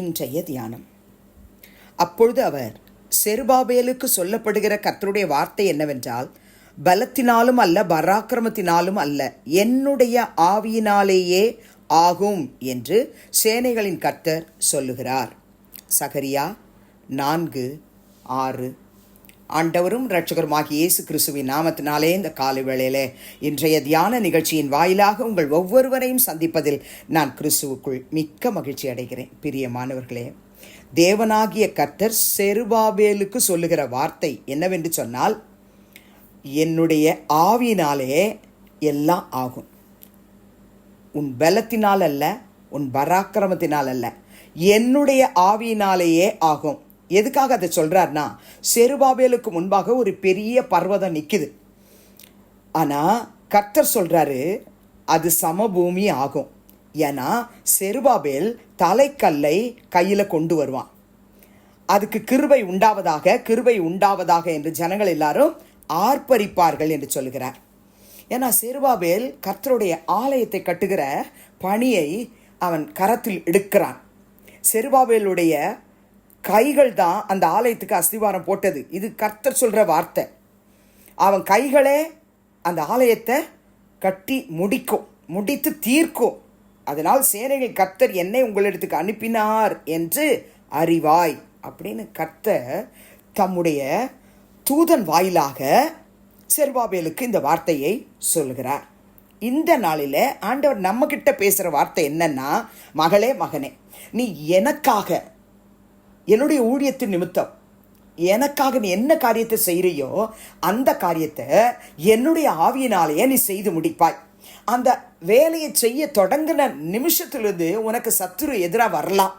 இன்றைய தியானம். அப்பொழுது அவர் செருபாபேலுக்கு சொல்லப்படுகிற கர்த்தருடைய வார்த்தை என்னவென்றால் பலத்தினாலும் அல்ல பராக்கிரமத்தினாலும் அல்ல என்னுடைய ஆவியினாலேயே ஆகும் என்று சேனைகளின் கர்த்தர் சொல்லுகிறார். சகரியா நான்கு ஆறு ஆண்டவரும் இரட்சகருமாகிய இயேசு கிறிஸ்துவின் நாமத்தினாலே இந்த காலை வேளையிலே இன்றைய தியான நிகழ்ச்சியின் வாயிலாக உங்கள் ஒவ்வொருவரையும் சந்திப்பதில் நான் கிறிஸ்துவுக்குள் மிக்க மகிழ்ச்சி அடைகிறேன். பிரியமானவர்களே தேவனாகிய கர்த்தர் செருபாபேலுக்கு சொல்லுகிற வார்த்தை என்னவென்று சொன்னால் என்னுடைய ஆவியினாலே எல்லாம் ஆகும். உன் பலத்தினால் அல்ல உன் பராக்கிரமத்தினால் அல்ல என்னுடைய ஆவியினாலேயே ஆகும். எதுக்காக அதை சொல்கிறார்னா செருபாபேலுக்கு முன்பாக ஒரு பெரிய பர்வதம் நிற்குது ஆனால் கர்த்தர் சொல்கிறாரு அது சமபூமி ஆகும். ஏன்னா செருபாபேல் தலைக்கல்லை கையில் கொண்டு வருவான். அதுக்கு கிருபை உண்டாவதாக கிருபை உண்டாவதாக என்று ஜனங்கள் எல்லாரும் ஆர்ப்பரிப்பார்கள் என்று சொல்கிறார் ஏன்னா செருபாபேல் கர்த்தருடைய ஆலயத்தை கட்டுகிற பணியை அவன் கரத்தில் எடுக்கிறான். செருபாபேலுடைய கைகள் தான் அந்த ஆலயத்துக்கு அஸ்திவாரம் போட்டது. இது கர்த்தர் சொல்கிற வார்த்தை. அவன் கைகளே அந்த ஆலயத்தை கட்டி முடிக்கும் முடித்து தீர்க்கும். அதனால் சேனைகள் கர்த்தர் என்னை உங்களிடத்துக்கு அனுப்பினார் என்று அறிவாய் அப்படின்னு கர்த்தர் தம்முடைய தூதன் வாயிலாக செர்வாபேலுக்கு இந்த வார்த்தையை சொல்கிறார். இந்த நாளில் ஆண்டவர் நம்மக்கிட்ட பேசுகிற வார்த்தை என்னன்னா மகளே மகனே நீ எனக்காக என்னுடைய ஊழியத்தின் நிமித்தம். எனக்காக நீ என்ன காரியத்தை செய்கிறியோ அந்த காரியத்தை என்னுடைய ஆவியினாலேயே நீ செய்து முடிப்பாய். அந்த வேலையை செய்ய தொடங்கின நிமிஷத்திலிருந்து உனக்கு சத்துரு எதிராக வரலாம்.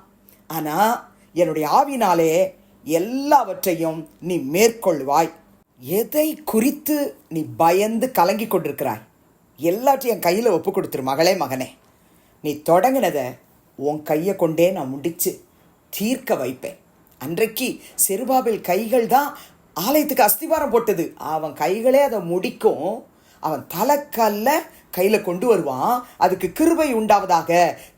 ஆனால் என்னுடைய ஆவினாலே எல்லாவற்றையும் நீ மேற்கொள்வாய். எதை குறித்து நீ பயந்து கலங்கி கொண்டிருக்கிறாய்? எல்லாத்தையும் என் கையில் ஒப்பு கொடுத்துரு மகளே மகனே. நீ தொடங்கினதை உன் கையை கொண்டே நான் முடிச்சு தீர்க்க வைப்பேன். அன்றைக்கு செருபாபில் கைகள் தான் ஆலயத்துக்கு அஸ்திவாரம் போட்டது. அவன் கைகளே அதை முடிக்கும். அவன் தலைக்கல்ல கையில் கொண்டு வருவான். அதுக்கு கிருபை உண்டாவதாக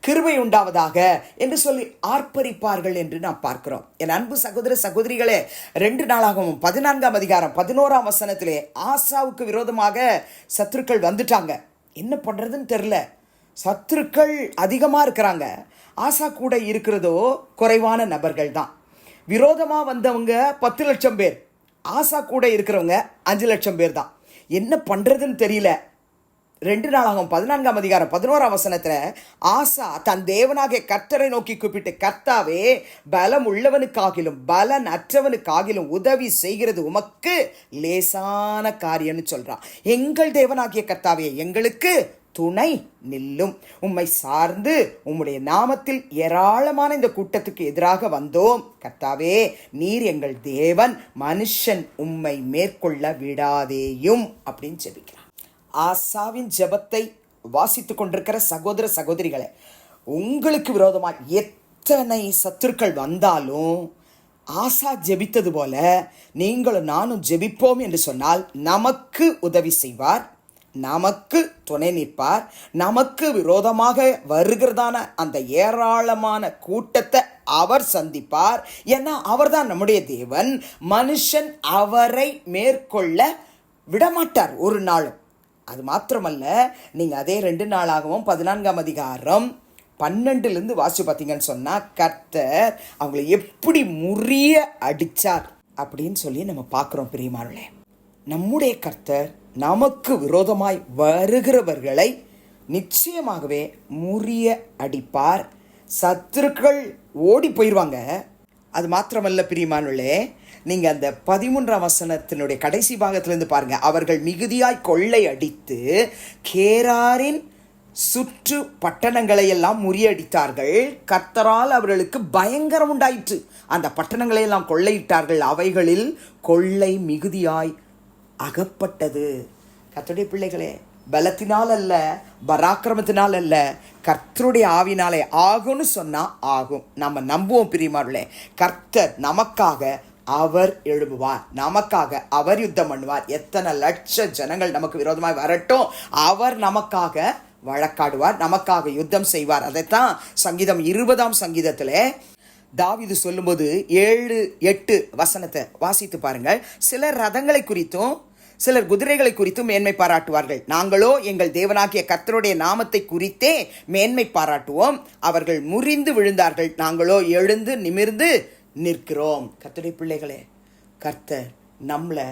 கிருபை உண்டாவதாக என்று சொல்லி ஆர்ப்பரிப்பார்கள் என்று நாம் பார்க்கிறோம். என் அன்பு சகோதர சகோதரிகளே ரெண்டு நாளாகவும் பதினான்காம் அதிகாரம் பதினோராம் வசனத்திலே ஆசாவுக்கு விரோதமாக சத்துருக்கள் வந்துட்டாங்க. என்ன பண்ணுறதுன்னு தெரில சத்துருக்கள் அதிகமாக இருக்கிறாங்க. ஆசா கூட இருக்கிறதோ குறைவான நபர்கள் தான். விரோதமாக வந்தவங்க பத்து லட்சம் பேர். ஆசா கூட இருக்கிறவங்க அஞ்சு லட்சம் பேர் தான். என்ன பண்ணுறதுன்னு தெரியல. ரெண்டு நாளாகும் பதினான்காம் அதிகாரம் பதினோராம் வசனத்தில் ஆசா தன் தேவனாகிய கர்த்தரை நோக்கி கூப்பிட்டு கர்த்தாவே பலம் உள்ளவனுக்காகிலும் பலன் அற்றவனுக்காகிலும் உதவி செய்கிறது உமக்கு லேசான காரியம்னு சொல்கிறான் எங்கள் தேவனாகிய கர்த்தாவே எங்களுக்கு துணை நில்லும். உம்மை சார்ந்து உம்முடைய நாமத்தில் ஏராளமான இந்த கூட்டத்துக்கு எதிராக வந்தோம். கர்த்தாவே நீர் எங்கள் தேவன் மனுஷன் உம்மை மேற்கொள்ள விடாதேயும் அப்படின்னு ஜெபிக்கிறான் ஆசாவின் ஜெபத்தை வாசித்து கொண்டிருக்கிற சகோதர சகோதரிகளை உங்களுக்கு விரோதமாக எத்தனை சத்துருக்கள் வந்தாலும் ஆசா ஜெபித்தது போல நீங்களும் நானும் ஜெபிப்போம் என்று சொன்னால் நமக்கு உதவி செய்வார். நமக்கு துணை நிற்பார். நமக்கு விரோதமாக வருகிறதான அந்த ஏராளமான கூட்டத்தை அவர் சந்திப்பார். ஏன்னா அவர்தான் நம்முடைய தேவன். மனுஷன் அவரை மேற்கொள்ள விடமாட்டார் ஒரு நாளும். அது மாத்திரமல்ல நீங்கள் அதே ரெண்டு நாளாகவும் பதினான்காம் அதிகாரம் பன்னெண்டுலேருந்து வாசி பார்த்தீங்கன்னு சொன்னால் கர்த்தர் அவங்களை எப்படி முறிய அடித்தார் அப்படின்னு சொல்லி நம்ம பார்க்குறோம் பிரியமானே நம்முடைய கர்த்தர் நமக்கு விரோதமாய் வருகிறவர்களை நிச்சயமாகவே முறிய அடிப்பார். சத்துருக்கள் ஓடி போயிடுவாங்க அது மாத்திரமல்ல பிரியமானுள்ளே நீங்கள் அந்த பதிமூன்றாம் வசனத்தினுடைய கடைசி பாகத்திலேருந்து பாருங்கள் அவர்கள் மிகுதியாய் கொள்ளை அடித்து கேராரின் சுற்று பட்டணங்களை எல்லாம் முறியடித்தார்கள். கர்த்தரால் அவர்களுக்கு பயங்கரம் உண்டாயிற்று. அந்த பட்டணங்களை எல்லாம் கொள்ளையிட்டார்கள். அவைகளில் கொள்ளை மிகுதியாய் அகப்பட்டது. கத்துடைய பிள்ளைகளே பலத்தினால் அல்ல பராக்கிரமத்தினால் அல்ல கர்த்தருடைய ஆவினாலே ஆகும்னு சொன்னால் ஆகும். நம்ம நம்புவோம் பிரியமாருளே கர்த்தர் நமக்காக அவர் எழும்புவார். நமக்காக அவர் யுத்தம் பண்ணுவார். எத்தனை லட்ச ஜனங்கள் நமக்கு விரோதமாக வரட்டும். அவர் நமக்காக வழக்காடுவார் நமக்காக யுத்தம் செய்வார். அதைத்தான் சங்கீதம் இருபதாம் சங்கீதத்தில் தாவிது சொல்லும்போது ஏழு எட்டு வசனத்தை வாசித்து பாருங்கள். சில ரதங்களை குறித்தும் சிலர் குதிரைகளை குறித்தும் மேன்மை பாராட்டுவார்கள். நாங்களோ எங்கள் தேவனாகிய கர்த்தருடைய நாமத்தை குறித்தே மேன்மை பாராட்டுவோம். அவர்கள் முறிந்து விழுந்தார்கள். நாங்களோ எழுந்து நிமிர்ந்து நிற்கிறோம். கர்த்தருடைய பிள்ளைகளே கர்த்தர் நம்மளை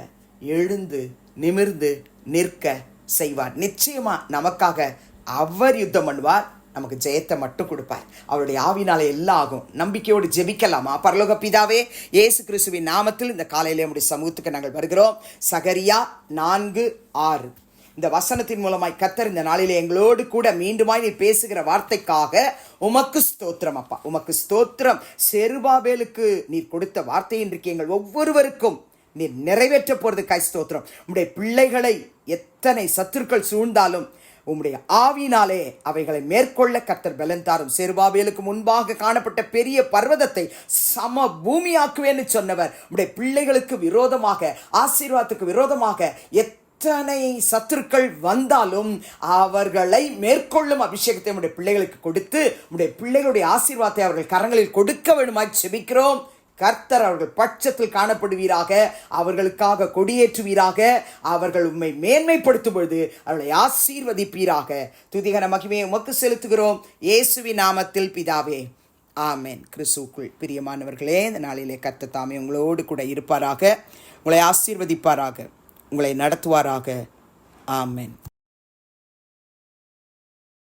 எழுந்து நிமிர்ந்து நிற்க செய்வார். நிச்சயமா நமக்காக அவர் யுத்தம் பண்ணுவார். நமக்கு ஜெயத்தை மட்டும் கொடுப்பார். அவருடைய ஆவினால எல்லாம் ஆகும் நம்பிக்கையோடு ஜெபிக்கலாமா. பரலோக பிதாவே இயேசு கிறிஸ்துவின் நாமத்தில் இந்த காலையிலே நம்முடைய சமூகத்துக்கு நாங்கள் வருகிறோம். சகரியா நான்கு ஆறு. இந்த வசனத்தின் மூலமாய் கத்தர் இந்த நாளிலே எங்களோடு கூட மீண்டுமாய் நீ பேசுகிற வார்த்தைக்காக உமக்கு ஸ்தோத்திரம் அப்பா. உமக்கு ஸ்தோத்திரம். செருபாபேலுக்கு நீர் கொடுத்த வார்த்தை இன்றைக்கு எங்கள் ஒவ்வொருவருக்கும் நீர் நிறைவேற்ற போறதுக்காய் ஸ்தோத்திரம். உடைய பிள்ளைகளை எத்தனை சத்துருக்கள் சூழ்ந்தாலும் உம்முடைய ஆவினாலே அவைகளை மேற்கொள்ள கர்த்தர் பலன் தாரும் செருபாபேலுக்கு முன்பாக காணப்பட்ட பெரிய பர்வதத்தை சம பூமியாக்குவேன்னு சொன்னவர். உம்முடைய பிள்ளைகளுக்கு விரோதமாக ஆசீர்வாதத்துக்கு விரோதமாக எத்தனை சத்துருக்கள் வந்தாலும் அவர்களை மேற்கொள்ளும் அபிஷேகத்தை உடைய பிள்ளைகளுக்கு கொடுத்து உடைய பிள்ளைகளுடைய ஆசீர்வாதத்தை அவர்கள் கரங்களில் கொடுக்க வேண்டுமாய் செபிக்கிறோம். கர்த்தர் அவர்கள் பட்சத்தில் காணப்படுவீராக அவர்களுக்காக கொடியேற்றுவீராக அவர்கள் உண்மை மேன்மைப்படுத்தும் பொழுது அவர்களை ஆசீர்வதிப்பீராக. துதிகன மகிமையை உமக்கு செலுத்துகிறோம். இயேசுவி நாமத்தில் பிதாவே. ஆமேன். கிறிஸ்துக்குள் பிரியமானவர்களே இந்த நாளிலே கர்த்த தாமே உங்களோடு கூட இருப்பாராக. உங்களை ஆசீர்வதிப்பாராக. உங்களை நடத்துவாராக. ஆமேன்.